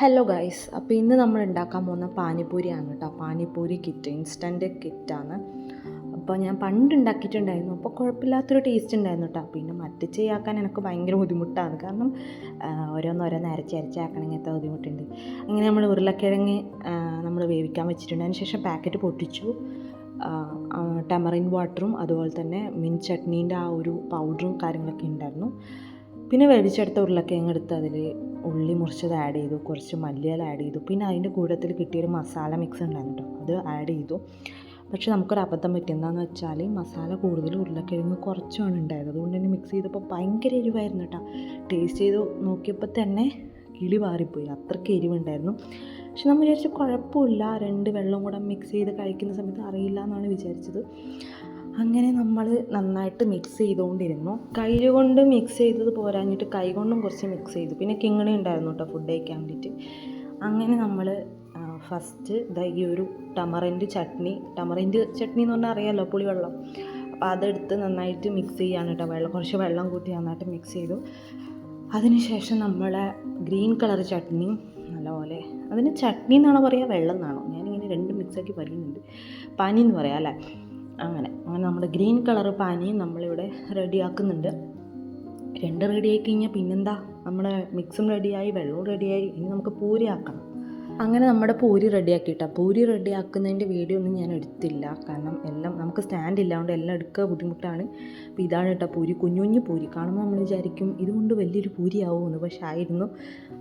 Hello guys അപ്പോൾ ഇന്ന് നമ്മൾ ഉണ്ടാക്കാൻ പോകുന്ന പാനിപൂരിയാണ് കേട്ടോ. പാനിപൂരി കിറ്റ് ഇൻസ്റ്റന്റ് കിറ്റാണ് അപ്പോൾ ഞാൻ പണ്ട് ഉണ്ടാക്കിയിട്ടുണ്ടായിരുന്നു. അപ്പോൾ കുഴപ്പമില്ലാത്തൊരു ടേസ്റ്റ് ഉണ്ടായിരുന്നു കേട്ടോ. പിന്നെ മറ്റ് ചെയ്യാക്കാൻ എനിക്ക് ഭയങ്കര ബുദ്ധിമുട്ടാണ്. കാരണം ഓരോന്നോരോന്ന് അരച്ച് അരച്ചാക്കണം ഇങ്ങനത്തെ ബുദ്ധിമുട്ടുണ്ട്. അങ്ങനെ നമ്മൾ ഉരുളക്കിഴങ്ങ് നമ്മൾ വേവിക്കാൻ വെച്ചിട്ടുണ്ട്. അതിന് ശേഷം പാക്കറ്റ് പൊട്ടിച്ചു. ടെമറിൻ വാട്ടറും അതുപോലെ തന്നെ മിൻ ചട്നീന്റെ ആ ഒരു പൗഡറും കാര്യങ്ങളൊക്കെ ഉണ്ടായിരുന്നു. പിന്നെ വേടിച്ചെടുത്ത ഉരുളക്കിഴങ്ങ് എടുത്ത് അതിൽ ഉള്ളി മുറിച്ചത് ആഡ് ചെയ്തു കുറച്ച് മല്ലിയില ആഡ് ചെയ്തു. പിന്നെ അതിന്റെ കൂട്ടത്തിൽ കിട്ടിയൊരു മസാല മിക്സ് ഉണ്ടായിരുന്നു അത് ആഡ് ചെയ്തു. പക്ഷേ നമുക്കൊരു അബദ്ധം പറ്റി. എന്താണെന്ന് വെച്ചാൽ മസാല കൂടുതൽ ഉരുളക്കിഴങ്ങ് കുറച്ചാണ് ഉണ്ടായത് അതുകൊണ്ട് തന്നെ മിക്സ് ചെയ്തപ്പോൾ ഭയങ്കര എരിവായിരുന്നു കേട്ടോ ടേസ്റ്റ് ചെയ്ത് നോക്കിയപ്പോൾ തന്നെ കിളി പാറിപ്പോയി അത്രയ്ക്ക് എരിവുണ്ടായിരുന്നു. പക്ഷെ നമ്മൾ വിചാരിച്ചു കുഴപ്പമില്ല. രണ്ട് വെള്ളം കൂടെ മിക്സ് ചെയ്ത് കഴിക്കുന്ന സമയത്ത് അറിയില്ല എന്നാണ് വിചാരിച്ചത്. അങ്ങനെ നമ്മൾ നന്നായിട്ട് മിക്സ് ചെയ്തുകൊണ്ടിരുന്നു കൈകൊണ്ട് മിക്സ് ചെയ്തത് പോരാഞ്ഞിട്ട് കൈ കൊണ്ടും കുറച്ച് മിക്സ് ചെയ്തു. പിന്നെ കിങ്ങണി ഉണ്ടായിരുന്നു കേട്ടോ ഫുഡ് കഴിക്കാൻ വേണ്ടിയിട്ട് അങ്ങനെ നമ്മൾ ഫസ്റ്റ് ഇതാ ഈ ഒരു ടമറിന്റെ ചട്നി ടമറിന്റെ ചട്നി എന്ന് പറഞ്ഞാൽ അറിയാമല്ലോ പുളിവെള്ളം അപ്പോൾ അതെടുത്ത് നന്നായിട്ട് മിക്സ് ചെയ്യാണ് കേട്ടോ വെള്ളം കുറച്ച് വെള്ളം കൂട്ടി നന്നായിട്ട് മിക്സ് ചെയ്തു. അതിനുശേഷം നമ്മളെ ഗ്രീൻ കളർ ചട്നി നല്ലപോലെ. അതിന് ചട്നി എന്നാണോ പറയുക വെള്ളം എന്നാണോ? ഞാനിങ്ങനെ രണ്ട് മിക്സാക്കി പറയുന്നുണ്ട്. പനി എന്ന് പറയാം അല്ലേ? അങ്ങനെ. അങ്ങനെ നമ്മുടെ ഗ്രീൻ കളർ പാനിയും നമ്മളിവിടെ റെഡിയാക്കുന്നുണ്ട്. രണ്ട് റെഡിയായി കഴിഞ്ഞാൽ പിന്നെന്താ? നമ്മുടെ മിക്സും റെഡിയായി വെള്ളവും റെഡിയായി ഇനി നമുക്ക് പൂരി ആക്കണം. അങ്ങനെ നമ്മുടെ പൂരി റെഡിയാക്കിയിട്ടാ. പൂരി റെഡിയാക്കുന്നതിന്റെ വീഡിയോ ഒന്നും ഞാൻ എടുത്തില്ല. കാരണം എല്ലാം നമുക്ക് സ്റ്റാൻഡ് ഇല്ലാണ്ട് എല്ലാം എടുക്കുക ബുദ്ധിമുട്ടാണ്. അപ്പോൾ ഇതാണ് കേട്ടോ പൂരി. കുഞ്ഞു കുഞ്ഞു പൂരി. കാണുമ്പോൾ നമ്മൾ വിചാരിക്കും ഇതുകൊണ്ട് വലിയൊരു പൂരി ആവുമെന്ന് പക്ഷേ ആയിരുന്നു.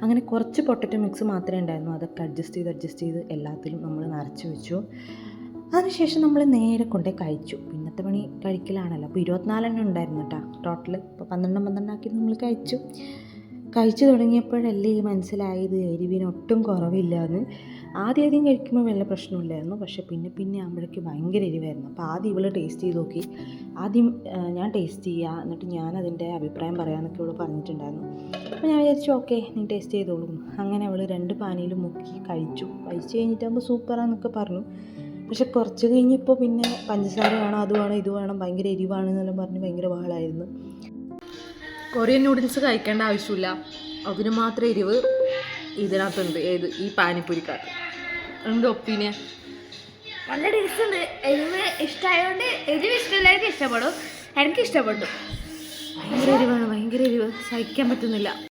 അങ്ങനെ കുറച്ച് പൊട്ടറ്റോ മിക്സ് മാത്രമേ ഉണ്ടായിരുന്നു. അതൊക്കെ അഡ്ജസ്റ്റ് ചെയ്ത് അഡ്ജസ്റ്റ് ചെയ്ത് എല്ലാത്തിലും നമ്മൾ നിറച്ച് വെച്ചു. അതിനുശേഷം നമ്മൾ നേരെ കൊണ്ടേ കഴിച്ചു. പിന്നത്തെ പണി കഴിക്കലാണല്ലോ. അപ്പോൾ ഇരുപത്തിനാലെണ്ണം ഉണ്ടായിരുന്നു കേട്ടോ ടോട്ടൽ ഇപ്പോൾ പന്ത്രണ്ടും പന്ത്രണ്ടാക്കി നമ്മൾ കഴിച്ചു. കഴിച്ചു തുടങ്ങിയപ്പോഴല്ലേ ഈ മനസ്സിലായത് എരിവിന് ഒട്ടും കുറവില്ല എന്ന് ആദ്യം ആദ്യം കഴിക്കുമ്പോൾ വല്ല പ്രശ്നമില്ലായിരുന്നു പക്ഷേ പിന്നെ പിന്നെ ആകുമ്പോഴേക്ക് ഭയങ്കര എരിവായിരുന്നു. അപ്പോൾ ആദ്യം ഇവൾ ടേസ്റ്റ് ചെയ്ത് നോക്കി. ആദ്യം ഞാൻ ടേസ്റ്റ് ചെയ്യുക എന്നിട്ട് ഞാൻ അതിന്റെ അഭിപ്രായം പറയാമെന്നൊക്കെ ഇവൾ പറഞ്ഞിട്ടുണ്ടായിരുന്നു. അപ്പോൾ ഞാൻ വിചാരിച്ചു ഓക്കെ നീ ടേസ്റ്റ് ചെയ്തോളൂ. അങ്ങനെ അവൾ രണ്ട് പാനിയിൽ മുക്കി കഴിച്ചു. കഴിച്ച് കഴിഞ്ഞിട്ടാകുമ്പോൾ സൂപ്പറാന്നൊക്കെ പറഞ്ഞു. പക്ഷെ കുറച്ച് കഴിഞ്ഞപ്പോൾ പിന്നെ പഞ്ചസാര വേണം അത് വേണം ഇത് വേണം ഭയങ്കര എരിവാണ് എന്നെല്ലാം പറഞ്ഞ് ഭയങ്കര ബഹളമായിരുന്നു കൊറിയൻ നൂഡിൽസ് കഴിക്കേണ്ട ആവശ്യമില്ല. അതിന് മാത്രം എരിവ് ഇതിനകത്തുണ്ട്. ഏത്? ഈ പാനിപ്പൂരിക്കകത്ത്. എന്ത് ഒപ്പീനിയൻ? നല്ല ടേസ്റ്റ് ഉണ്ട്. എരിവ് ഇഷ്ടമായതുകൊണ്ട് എരിവ് ഇഷ്ടമില്ലായിരിക്കും ഇഷ്ടപ്പെടും. എനിക്ക് ഇഷ്ടപ്പെട്ടു ഭയങ്കര എരിവാണ്. ഭയങ്കര എരിവ്. സഹിക്കാൻ പറ്റുന്നില്ല.